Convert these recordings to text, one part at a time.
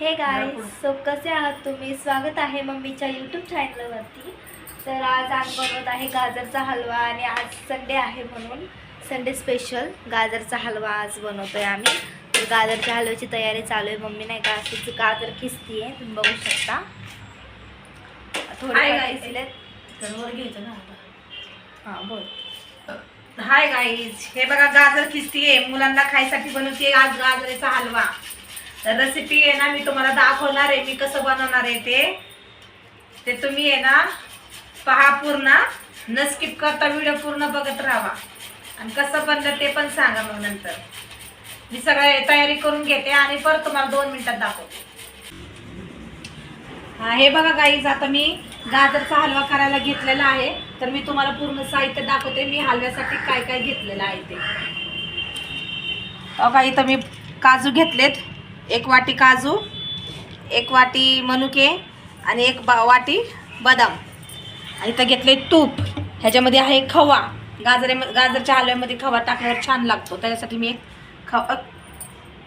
हे guys so कसे आहात तुम्ही? स्वागत आहे मम्मीच्या यूट्यूब चॅनलवरती तर आज आम्ही बनवत आहे गाजरचा हलवा आणि आज संडे आहे म्हणून संडे स्पेशल गाजरचा हलवा आज बनवतोय आम्ही. तर गाजरच्या हलव्याची तयारी चालू आहे. मम्मी नाही का अशीच गाजर किसती आहे तुम्ही बघू शकता. थोडे घ्यायचं ना. हां बोल. हाय गाईज हे बघा गाजर खिस्ती आहे मुलांना खायसाठी बनवते आज गाजरेचा हलवा. तर रेसिपी आहे ना मी तुम्हाला दाखवणार आहे मी कसं बनवणार आहे ते. ते तुम्ही आहे ना पहा पूर्ण. न स्किप करता व्हिडिओ पूर्ण बघत राहा. आणि कसं बनलं ते पण सांगा मग नंतर. मी सगळं तयारी करून घेते आणि परत तुम्हाला दोन मिनिटात दाखवते. हे बघा गाईज आता मी गाजरचा हलवा करायला घेतलेला आहे. तर मी तुम्हाला पूर्ण साहित्य दाखवते. मी हलव्यासाठी काय काय घेतलेलं आहे ते. बघा इथं मी काजू घेतलेत. एक वाटी काजू एक वाटी मनुके आणि एक बा वाटी बदाम. आणि इथं घेतले तूप. ह्याच्यामध्ये आहे खवा. गाजरे गाजरच्या हलव्यामध्ये खवा टाकल्यावर छान लागतो. त्याच्यासाठी मी एक खवा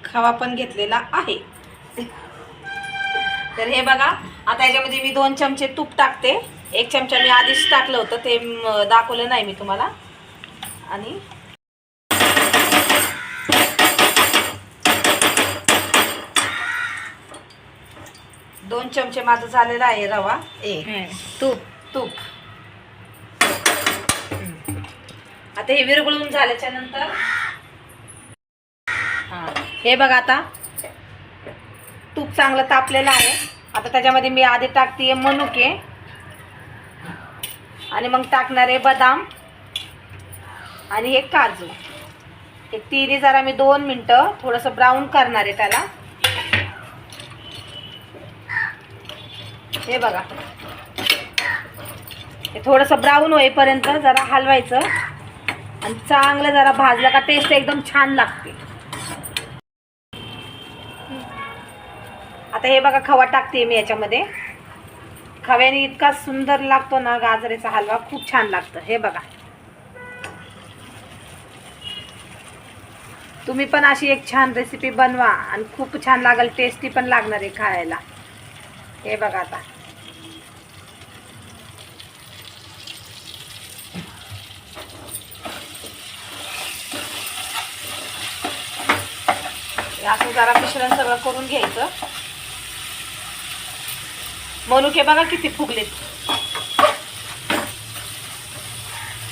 खवा पण घेतलेला आहे. तर हे बघा आता याच्यामध्ये मी दोन चमचे तूप टाकते. एक चमचा मी आधीच टाकलं होतं ते दाखवलं नाही मी तुम्हाला. आणि दोन चमचे माझं झालेलं आहे रवा. ए तूप. तूप. आता हे विरघळून झाल्याच्यानंतर. हा. बघा आता. तूप चांगलं तापलेलं आहे. आता त्याच्यामध्ये मी आधी टाकते मनुके. आणि मग टाकणार आहे बदाम. आणि हे काजू. हे तिन्ही जरा मी दोन मिनटं थोडंसं ब्राऊन करणार आहे त्याला. हे बघा. हे थोडंसं ब्राऊन होईपर्यंत जरा हलवायचं. आणि चांगलं जरा भाजलं का टेस्ट एकदम छान लागते. आता हे बघा खवा टाकते मी याच्यामध्ये. खव्याने इतका सुंदर लागतो ना गाजरेचा हलवा खूप छान लागतं. हे बघा. तुम्ही पण अशी एक छान रेसिपी बनवा आणि खूप छान लागेल टेस्टी पण लागणार आहे खायला. हे बघा आता. असं जरा मिश्रण सगळं करून घ्यायचं. मनुके बघा किती फुगलेत.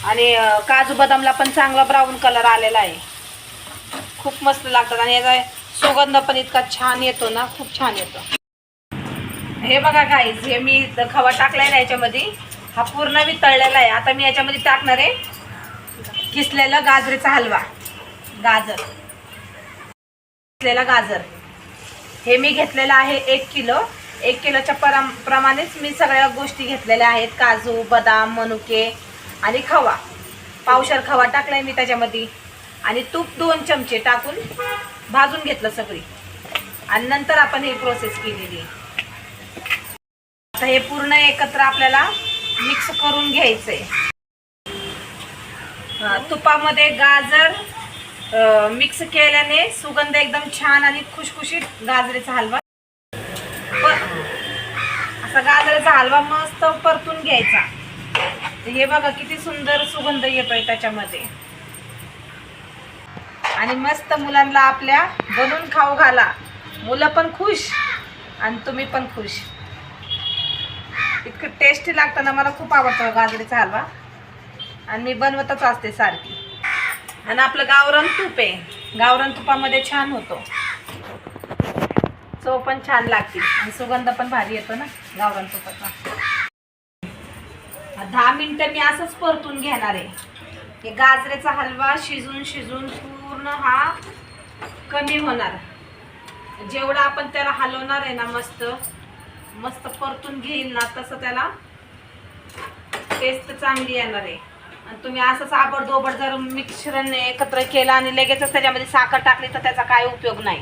आणि काजू बदामला पण चांगला ब्राऊन कलर आलेला आहे. खूप मस्त लागतात आणि याचा सुगंध पण इतका छान येतो ना खूप छान येतो. हे बघा गाईज हे मी खवा टाकलाय ना याच्यामध्ये. हा पूर्ण मी तळलेला आहे. आता मी याच्यामध्ये टाकणार आहे. किसलेला गाजरेचा हलवा. गाजर. घेतलेला गाजर. हे मी घेतलेलं आहे एक किलो. एक किलोच्या परा प्रमाणेच मी सगळ्या गोष्टी घेतलेल्या आहेत. काजू बदाम मनुके आणि खवा. पावशर खवा टाकलाय मी त्याच्यामध्ये. आणि तूप दोन चमचे टाकून भाजून घेतलं सगळी. आणि नंतर आपण हे प्रोसेस केलेली आता हे पूर्ण एकत्र आपल्याला मिक्स करून घ्यायचंय. तुपामध्ये गाजर मिक्स केल्याने सुगंध एकदम छान आणि खुशखुशीत गाजरेचा हलवा. असा गाजराचा हलवा मस्त परतून घ्यायचा. हे बघा किती सुंदर सुगंध येतोय त्याच्यामध्ये. आणि मस्त मुलांना आपल्या बनवून खाऊ घाला. मुलं पण खुश आणि तुम्ही पण खुश. इतकं टेस्टी लागतं ना मला खूप आवडतं गाजरीचा हलवा. आणि मी बनवतच असते सारखी. आणि आपलं गावरान तूप आहे. गावरान तुपामध्ये छान होतो. चव पण छान लागते. आणि सुगंध पण भारी येतो ना गावरान तुपाचा. दहा मिनिटं मी असंच परतून घेणार आहे. हे गाजरेचा हलवा शिजून शिजून पूर्ण हा कमी होणार. जेवढा आपण त्याला हलवणार आहे ना मस्त मस्त परतून घेईल ना तसं त्याला टेस्ट चांगली येणार आहे. आणि तुम्ही असंच आबडधोबड जर मिश्रण एकत्र केलं आणि लगेचच त्याच्यामध्ये साखर टाकली तर त्याचा काय उपयोग नाही.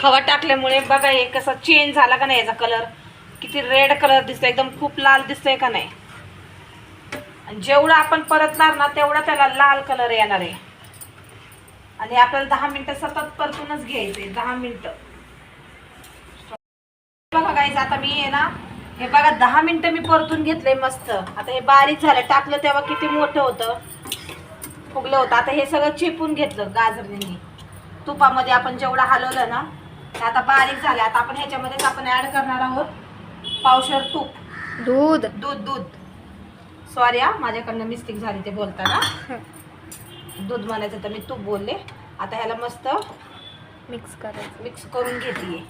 खवा टाकल्यामुळे बघा हे कसं चेंज झाला का नाही याचा कलर किती रेड कलर दिसतोय एकदम खूप लाल दिसतोय का नाही? आणि जेवढं आपण परतणार ना तेवढा त्याला लाल कलर येणार आहे. आणि आपल्याला दहा मिनटं सतत परतूनच घ्यायचंय दहा मिनटं. बघा गाईज आता मी आहे ना हे बघा दहा मिनिटं मी परतून घेतलंय मस्त. आता हे बारीक झालं टाकलं तेव्हा किती मोठं होतं? फुगलं होतं. आता हे सगळं चिपून घेतलं गाजरनी तुपामध्ये आपण जेवढं हलवलं ना ते आता बारीक झालं. आता आपण ह्याच्यामध्येच आपण ऍड करणार आहोत पावशर तूप. दूध. दूध दूध. सॉरी हा माझ्याकडनं मिस्टेक झाली ते बोलताना. दूध म्हणायचं तर मी तूप बोलले. आता ह्याला मस्त मिक्स करायचं. मिक्स करून घेते.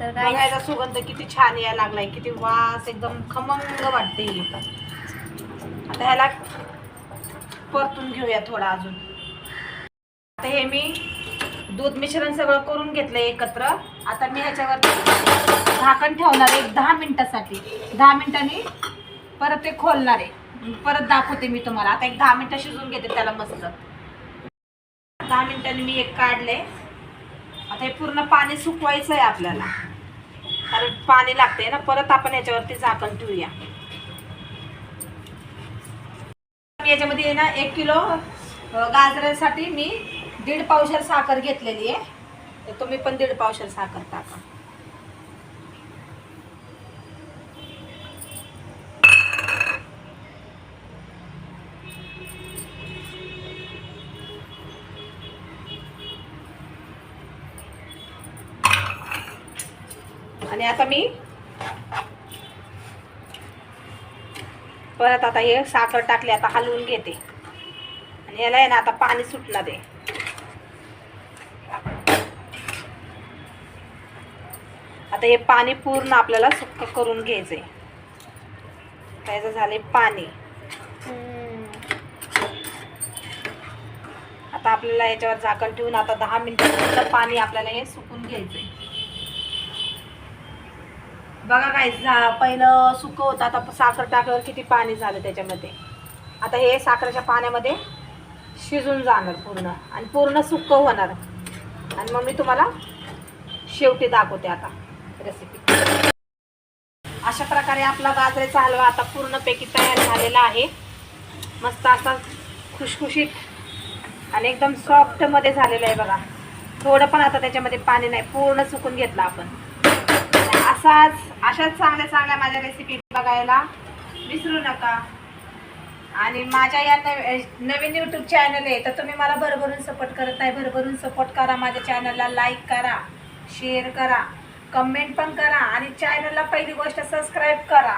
तर काय सुगंध किती छान यायला लागलाय किती वास एकदम खमंग वाटते आता ह्याला परतून घेऊया थोडा अजून. आता हे मी दूध मिश्रण सगळं करून घेतलंय एकत्र. आता मी ह्याच्यावरती झाकण ठेवणार आहे एक दहा मिनिटासाठी. दहा मिनिटांनी परत ते खोलणार आहे. परत दाखवते मी तुम्हाला. आता एक दहा मिनिटं शिजून घेते त्याला मस्त. दहा मिनिटांनी मी एक काढले आता हे पूर्ण पाणी सुकवायचं आहे आपल्याला. कारण पाणी लागते ना परत आपण याच्यावरती झाकण ठेवूया. याच्यामध्ये आहे ना एक किलो गाजरासाठी मी दीड पावशर साखर घेतलेली आहे. तर तुम्ही पण दीड पावशर साखर टाका. आणि आता मी परत आता हे साखर टाकली आता हलवून घेते. आणि याला आहे ना आता पाणी सुटला दे. आता हे पाणी पूर्ण आपल्याला सुक्क करून घ्यायचंय. त्याचं झाले पाणी. आता आपल्याला याच्यावर झाकण ठेवून आता दहा मिनिटं पाणी आपल्याला हे सुकून घ्यायचंय. बघा काय झा पहिलं सुकं होतं आता साखर टाकल्यावर किती पाणी झालं त्याच्यामध्ये. आता हे साखरेच्या पाण्यामध्ये शिजून जाणार पूर्ण आणि पूर्ण सुक्क होणार. आणि मग मी तुम्हाला शेवटी दाखवते आता रेसिपी अशा प्रकारे आपला गाजरेचा हलवा आता पूर्णपैकी तयार झालेला आहे. मस्त असा खुशखुशीत आणि एकदम सॉफ्टमध्ये झालेला झालेलं आहे बघा. थोडं पण आता त्याच्यामध्ये पाणी नाही पूर्ण सुकून घेतलं आपण. असाच अशाच चांगल्या चांगल्या माझ्या रेसिपी बघायला विसरू नका. आणि माझ्या या नवीन यूट्यूब चॅनल आहे तर तुम्ही मला भरभरून सपोर्ट करत आहे भरभरून सपोर्ट करा माझ्या चॅनलला लाईक करा शेअर करा कमेंट पण करा आणि चॅनलला पहिली गोष्ट सबस्क्राईब करा.